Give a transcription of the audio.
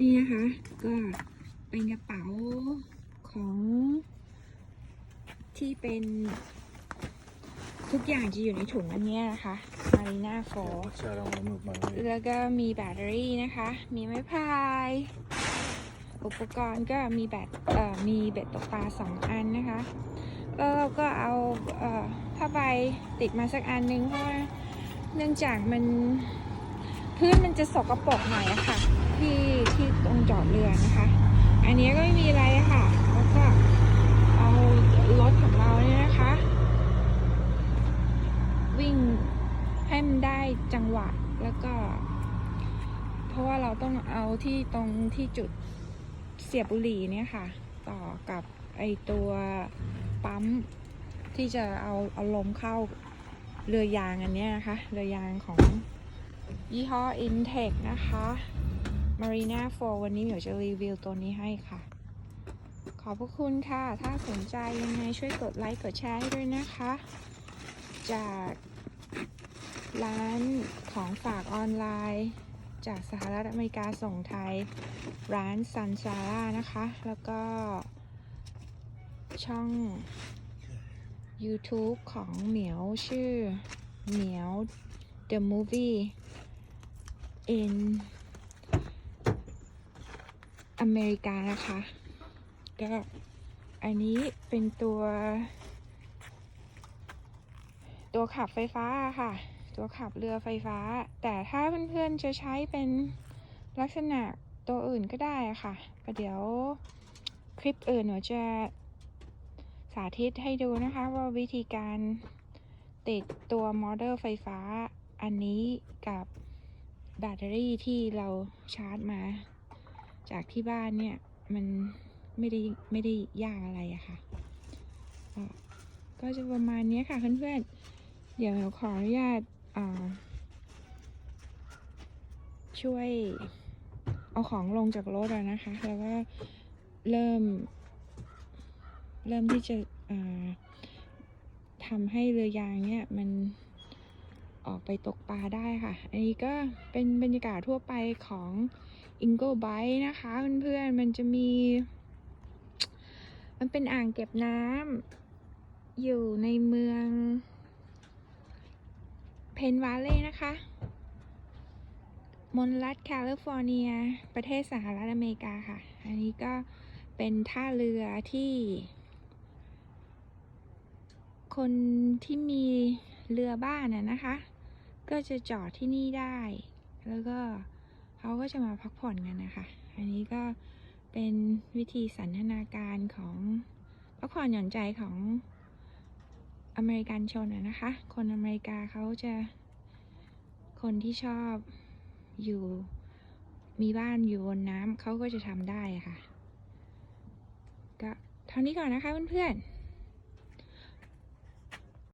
นี่นะคะ ก็เป็นกระเป๋าของ ที่เป็นทุกอย่างจะอยู่ในถุงอันเนี้ยนะคะ Marina f o r Kör om de uppmanar แล้วก็มีแบตเตอรี่นะคะ มีไม้พาย อุปกรณ์ก็มีแบตเอ่อมีเบ็ดตกปลาสองอันนะคะ แล้วเราก็เอาเอ่อผ้าใบติดมาสักอันนึงเพราะว่าเนื่องจากมัน พื้นมันจะสกปรกหน่อยอะค่ะ ที่ที่ตรงจอดเรือนะคะ อันนี้ก็ไม่มีอะไระค่ะ แล้วก็เอารถของเราเนี่ยนะคะ วิ่งให้มันได้จังหวะแล้วก็ เพราะว่าเราต้องเอาที่ตรงที่จุดเสียบบุหรี่เนี่ยค่ะ ต่อกับไอตัวปั๊มที่จะเอาเอาลมเข้าเรือยางอันนี้นะคะ เรือยางของ ยี่ห้อ Intech นะคะ Marina 4 วันนี้เดี๋ยวจะรีวิวตัวนี้ให้ค่ะ ขอบพระคุณค่ะ ถ้าสนใจยังไงช่วยกดไลค์กดแชร์ให้ด้วยนะคะ จากร้านของฝากออนไลน์ จากสหรัฐอเมริกาส่งไทย ร้านซันซาร่านะคะ แล้วก็ช่อง YouTube ของเหมียวชื่อเหมียว The Movie in อเมริกานะคะ ก็อันนี้เป็นตัว ตัวขับไฟฟ้าค่ะ ตัวขับเรือไฟฟ้า แต่ถ้าเพื่อนๆจะใช้เป็นลักษณะตัวอื่นก็ได้ค่ะประเดี๋ยวคลิปอื่นหนูจะสาธิตให้ดูนะคะว่าวิธีการติดตัวมอเตอร์ไฟฟ้า อันนี้กับแบตเตอรี่ที่เราชาร์จมา จากที่บ้านเนี่ย มันไม่ได้ไม่ได้ยากอะไรอะค่ะ ก็จะประมาณนี้ค่ะเพื่อนๆ เดี๋ยวขออนุญาตช่วยเอาของลงจากรถอะนะคะ แล้วก็เริ่ม เริ่มที่จะทำให้เรือยางเนี่ยมัน ออกไปตกปลาได้ค่ะ อันนี้ก็เป็นบรรยากาศทั่วไปของอิงโกไบนะคะเพื่อนๆมันจะมี มันเป็นอ่างเก็บน้ำอยู่ในเมืองเพนวาเล่นะคะมณรัฐแคลิฟอร์เนีย ประเทศสหรัฐอเมริกาค่ะ อันนี้ก็เป็นท่าเรือที่ คนที่มีเรือบ้านน่ะนะคะ ก็จะจอดที่นี่ได้ แล้วก็เขาก็จะมาพักผ่อนกันนะคะ อันนี้ก็เป็นวิธีสันทนาการของพักผ่อนหย่อนใจของอเมริกันชนนะคะ คนอเมริกาเขาจะคนที่ชอบอยู่มีบ้านอยู่บนน้ำเขาก็จะทำได้ะค่ะ ก็เท่านี้ก่อนนะคะเพื่อนๆ